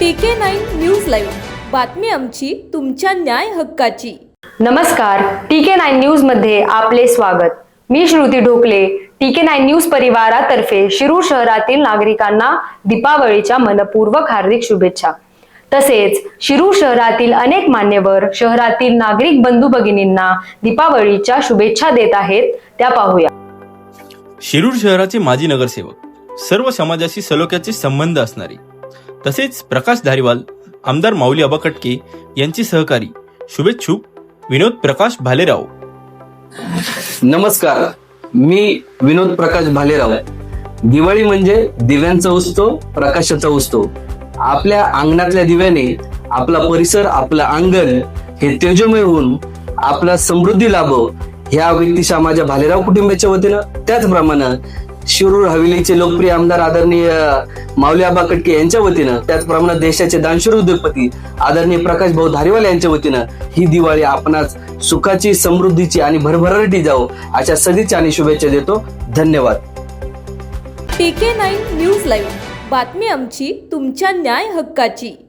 पीके nine news live बातमी आमची तुमच्या न्याय हक्काची. नमस्कार टीके नाईन न्यूजमध्ये आपले स्वागत. मी श्रुती ढोकले टीके नाईन न्यूज परिवारातर्फे शिरूर शहरातील नागरिकांना दीपावलीच्या मनपूर्वक हार्दिक शुभेच्छा. तसेच शिरूर शहरातील अनेक मान्यवर शहरातील नागरिक बंधू भगिनींना दीपावलीच्या शुभेच्छा देत आहेत त्या पाहूया. शिरूर शहराचे माजी नगरसेवक सर्व समाजाशी सलोख्याचे संबंध असणारे तसेच प्रकाश धारीवाल आमदार माऊली आबा कटके यांचे सहकारी. शुभेच्छुक विनोद प्रकाश भालेराव. नमस्कार. मी विनोद प्रकाश भालेराव. दिवाळी म्हणजे दिव्यांचा उत्सव प्रकाशाचा उत्सव. आपल्या अंगणातल्या दिव्याने आपला परिसर आपलं अंगण हे तेजोमय होऊन आपला समृद्धी लाभो ह्या व्यक्तिशा माझ्या भालेराव कुटुंबाच्या वतीनं त्याचप्रमाणे शिरूर हवेलीचे लोकप्रिय आमदार आदरणीय माऊली आबा कटके यांच्या वतीनं त्याचप्रमाणे देशाचे दानशूर उद्योगपती आदरणीय प्रकाश भाऊ धारीवाल यांच्या वतीनं ही दिवाळी आपणास सुखाची समृद्धीची आणि भरभराटी जाओ अशा सदिच्छा आणि शुभेच्छा देतो. धन्यवाद. PK nine news live. बातमी आमची तुमच्या न्याय हक्काची.